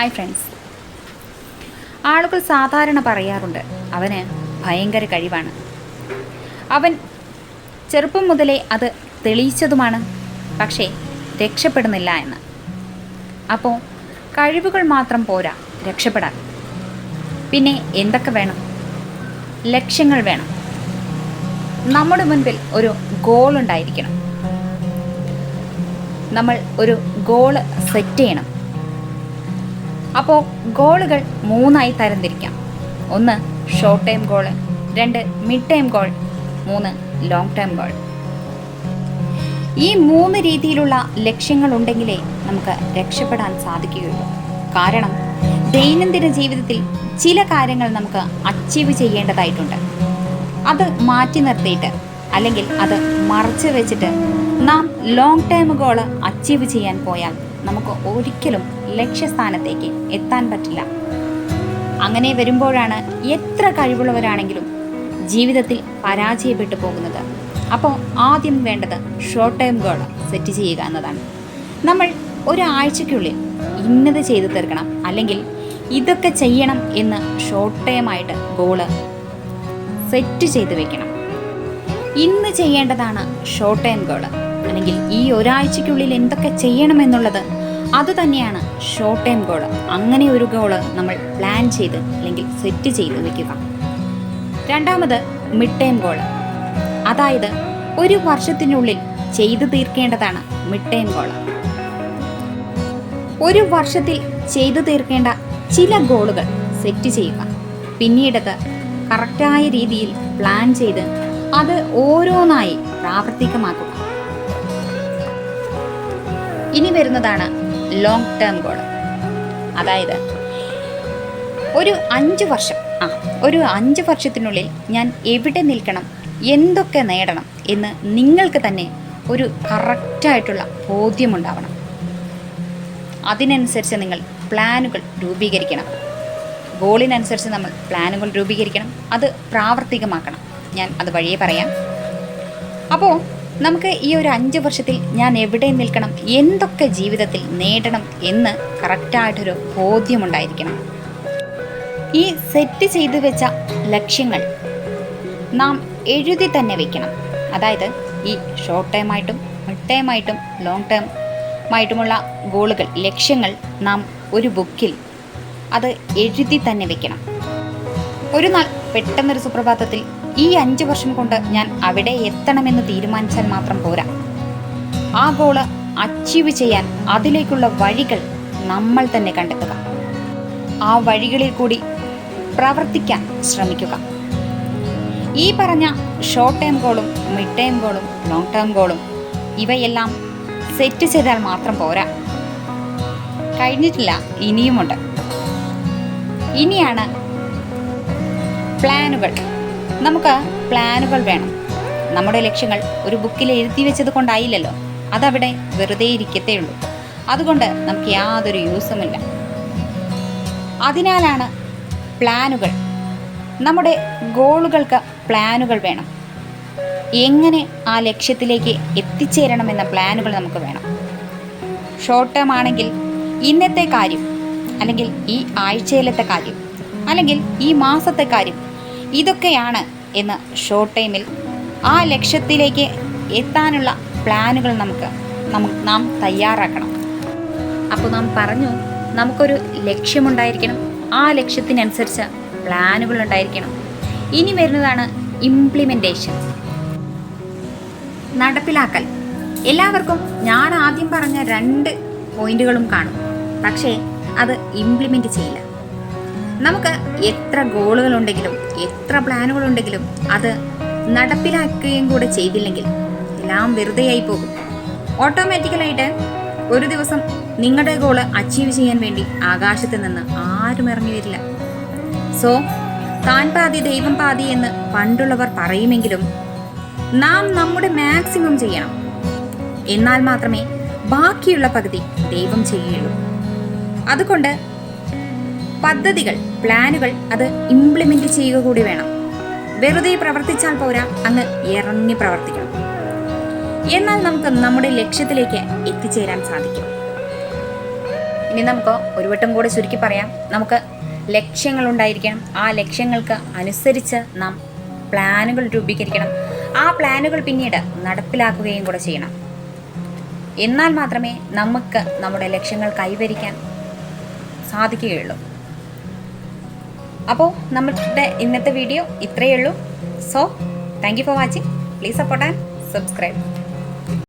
Hi friends ആളുകൾ സാധാരണ പറയാറുണ്ട് അവന് ഭയങ്കര കഴിവാണ്. അവൻ ചെറുപ്പം മുതലേ അത് തെളിയിച്ചതുമാണ് പക്ഷേ രക്ഷപ്പെടുന്നില്ല എന്ന്. അപ്പോൾ കഴിവുകൾ മാത്രം പോരാ രക്ഷപ്പെടാൻ. പിന്നെ എന്തൊക്കെ വേണം? ലക്ഷ്യങ്ങൾ വേണം. നമ്മുടെ മുൻപിൽ ഒരു ഗോൾ ഉണ്ടായിരിക്കണം. നമ്മൾ ഒരു ഗോൾ സെറ്റ് ചെയ്യണം. അപ്പോൾ ഗോളുകൾ മൂന്നായി തരംതിരിക്കാം. ഒന്ന് ഷോർട്ട് ടൈം ഗോൾ രണ്ട് മിഡ് ടൈം ഗോൾ മൂന്ന് ലോങ് ടൈം ഗോൾ ഈ മൂന്ന് രീതിയിലുള്ള ലക്ഷ്യങ്ങൾ ഉണ്ടെങ്കിലേ നമുക്ക് രക്ഷപ്പെടാൻ സാധിക്കുകയുള്ളൂ. കാരണം ദൈനംദിന ജീവിതത്തിൽ ചില കാര്യങ്ങൾ നമുക്ക് അച്ചീവ് ചെയ്യേണ്ടതായിട്ടുണ്ട്. അത് മാറ്റി നിർത്തിയിട്ട് അല്ലെങ്കിൽ അത് മറച്ചു വെച്ചിട്ട് നാം ലോങ് ടൈം ഗോൾ അച്ചീവ് ചെയ്യാൻ പോയാൽ നമുക്ക് ഒരിക്കലും ലക്ഷ്യസ്ഥാനത്തേക്ക് എത്താൻ പറ്റില്ല. അങ്ങനെ വരുമ്പോഴാണ് എത്ര കഴിവുള്ളവരാണെങ്കിലും ജീവിതത്തിൽ പരാജയപ്പെട്ടു പോകുന്നത്. അപ്പോൾ ആദ്യം വേണ്ടത് ഷോർട്ട് ടൈം ഗോൾ സെറ്റ് ചെയ്യുക എന്നതാണ്. നമ്മൾ ഒരാഴ്ചയ്ക്കുള്ളിൽ ഇന്നത് ചെയ്തു തീർക്കണം. അല്ലെങ്കിൽ ഇതൊക്കെ ചെയ്യണം എന്ന് ഷോർട്ട് ടൈം ആയിട്ട് ഗോൾ സെറ്റ് ചെയ്ത് വെക്കണം. ഇന്ന് ചെയ്യേണ്ടതാണ് ഷോർട്ട് ടൈം ഗോൾ അല്ലെങ്കിൽ ഈ ഒരാഴ്ചയ്ക്കുള്ളിൽ എന്തൊക്കെ ചെയ്യണമെന്നുള്ളത് അത് തന്നെയാണ് ഷോർട്ട് ടൈം ഗോൾ അങ്ങനെ ഒരു ഗോൾ നമ്മൾ പ്ലാൻ ചെയ്ത് അല്ലെങ്കിൽ സെറ്റ് ചെയ്ത് വെക്കുക. രണ്ടാമത് മിഡ് ടൈം ഗോൾ അതായത് ഒരു വർഷത്തിനുള്ളിൽ ചെയ്തു തീർക്കേണ്ടതാണ് മിഡ് ടൈം ഗോൾ ഒരു വർഷത്തിൽ ചെയ്തു തീർക്കേണ്ട ചില ഗോളുകൾ സെറ്റ് ചെയ്യുക. പിന്നീടത് കറക്റ്റായ രീതിയിൽ പ്ലാൻ ചെയ്ത് അത് ഓരോന്നായി പ്രാവർത്തികമാക്കുക. ഇനി വരുന്നതാണ് ലോങ് ടേം ഗോൾ അതായത് ഒരു അഞ്ച് വർഷം ആ ഒരു അഞ്ച് വർഷത്തിനുള്ളിൽ ഞാൻ എവിടെ നിൽക്കണം എന്തൊക്കെ നേടണം എന്ന് നിങ്ങൾക്ക് തന്നെ ഒരു കറക്റ്റായിട്ടുള്ള ബോധ്യമുണ്ടാവണം അതിനനുസരിച്ച് നിങ്ങൾ പ്ലാനുകൾ രൂപീകരിക്കണം. ഗോളിനനുസരിച്ച് നമ്മൾ പ്ലാനുകൾ രൂപീകരിക്കണം. അത് പ്രാവർത്തികമാക്കണം. ഞാൻ അത് വഴിയെ പറയാം. അപ്പോൾ നമുക്ക് ഈ ഒരു അഞ്ച് വർഷത്തിൽ ഞാൻ എവിടെ നിൽക്കണം എന്തൊക്കെ ജീവിതത്തിൽ നേടണം എന്ന് കറക്റ്റായിട്ടൊരു ബോധ്യമുണ്ടായിരിക്കണം. ഈ സെറ്റ് ചെയ്തു വെച്ച ലക്ഷ്യങ്ങൾ നാം എഴുതി തന്നെ വെക്കണം. അതായത് ഈ ഷോർട്ട് ടൈം ആയിട്ടും മിഡ് ടൈം ആയിട്ടും ലോങ് ടേം ആയിട്ടുമുള്ള ഗോളുകൾ ലക്ഷ്യങ്ങൾ നാം ഒരു ബുക്കിൽ അത് എഴുതി തന്നെ വെക്കണം. ഒരു നാൾ പെട്ടെന്നൊരു സുപ്രഭാതത്തിൽ ഈ അഞ്ച് വർഷം കൊണ്ട് ഞാൻ അവിടെ എത്തണമെന്ന് തീരുമാനിച്ചാൽ മാത്രം പോരാ. ആ ഗോൾ അച്ചീവ് ചെയ്യാൻ അതിലേക്കുള്ള വഴികൾ നമ്മൾ തന്നെ കണ്ടെത്തുക. ആ വഴികളിൽ കൂടി പ്രവർത്തിക്കാൻ ശ്രമിക്കുക. ഈ പറഞ്ഞ ഷോർട്ട് ടേം ഗോളും മിഡ് ടേം ഗോളും ലോങ് ടേം ഗോളും ഇവയെല്ലാം സെറ്റ് ചെയ്താൽ മാത്രം പോരാ. കഴിഞ്ഞിട്ടില്ല ഇനിയുമുണ്ട്. ഇനിയാണ് പ്ലാനുകൾ നമുക്ക് പ്ലാനുകൾ വേണം. നമ്മുടെ ലക്ഷ്യങ്ങൾ ഒരു ബുക്കിൽ എഴുതി വെച്ചത് കൊണ്ടായില്ലല്ലോ. അതവിടെ വെറുതെ ഇരിക്കത്തേ ഉള്ളൂ. അതുകൊണ്ട് നമുക്ക് യാതൊരു യൂസുമില്ല അതിനാലാണ് പ്ലാനുകൾ. നമ്മുടെ ഗോളുകൾക്ക് പ്ലാനുകൾ വേണം. എങ്ങനെ ആ ലക്ഷ്യത്തിലേക്ക് എത്തിച്ചേരണമെന്ന പ്ലാനുകൾ നമുക്ക് വേണം. ഷോർട്ട് ടേം ആണെങ്കിൽ ഇന്നത്തെ കാര്യം അല്ലെങ്കിൽ ഈ ആഴ്ചയിലത്തെ കാര്യം അല്ലെങ്കിൽ ഈ മാസത്തെ കാര്യം ഇതൊക്കെയാണ് എന്ന് ഷോർട്ട് ടൈമിൽ ആ ലക്ഷ്യത്തിലേക്ക് എത്താനുള്ള പ്ലാനുകൾ നമുക്ക് നാം തയ്യാറാക്കണം. അപ്പോൾ നാം പറഞ്ഞു നമുക്കൊരു ലക്ഷ്യമുണ്ടായിരിക്കണം. ആ ലക്ഷ്യത്തിനനുസരിച്ച് പ്ലാനുകൾ ഉണ്ടായിരിക്കണം. ഇനി വരുന്നതാണ് ഇംപ്ലിമെന്റേഷൻ നടപ്പിലാക്കൽ. എല്ലാവർക്കും ഞാൻ ആദ്യം പറഞ്ഞ രണ്ട് പോയിന്റുകളും കാണും. പക്ഷേ അത് ഇംപ്ലിമെന്റ് ചെയ്യില്ല. നമുക്ക് എത്ര ഗോളുകൾ ഉണ്ടെങ്കിലും എത്ര പ്ലാനുകൾ ഉണ്ടെങ്കിലും അത് നടപ്പിലാക്കുകയും കൂടെ ചെയ്തില്ലെങ്കിൽ എല്ലാം വെറുതെയായി പോകും. ഓട്ടോമാറ്റിക്കലായിട്ട് ഒരു ദിവസം നിങ്ങളുടെ ഗോൾ അച്ചീവ് ചെയ്യാൻ വേണ്ടി ആകാശത്ത് നിന്ന് ആരും ഇറങ്ങി വരില്ല. സോ താൻ പാതി ദൈവം പാതി എന്ന് പണ്ടുള്ളവർ പറയുമെങ്കിലും നാം നമ്മുടെ മാക്സിമം ചെയ്യണം. എന്നാൽ മാത്രമേ ബാക്കിയുള്ള പകുതി ദൈവം ചെയ്യുകയുള്ളൂ. അതുകൊണ്ട് പദ്ധതികൾ പ്ലാനുകൾ അത് ഇംപ്ലിമെന്റ് ചെയ്യുക കൂടി വേണം. വെറുതെ പ്രവർത്തിച്ചാൽ പോരാ അങ്ങ് ഇറങ്ങി പ്രവർത്തിക്കണം. എന്നാൽ നമുക്ക് നമ്മുടെ ലക്ഷ്യത്തിലേക്ക് എത്തിച്ചേരാൻ സാധിക്കും. ഇനി നമുക്ക് ഒരു വട്ടം കൂടെ ചുരുക്കി പറയാം. നമുക്ക് ലക്ഷ്യങ്ങളുണ്ടായിരിക്കണം ആ ലക്ഷ്യങ്ങൾക്ക് അനുസരിച്ച് നാം പ്ലാനുകൾ രൂപീകരിക്കണം. ആ പ്ലാനുകൾ പിന്നീട് നടപ്പിലാക്കുകയും കൂടെ ചെയ്യണം. എന്നാൽ മാത്രമേ നമുക്ക് നമ്മുടെ ലക്ഷ്യങ്ങൾ കൈവരിക്കാൻ സാധിക്കുകയുള്ളൂ. അപ്പോൾ നമ്മുടെ ഇന്നത്തെ വീഡിയോ ഇത്രയേ ഉള്ളൂ. So thank you for watching please support and subscribe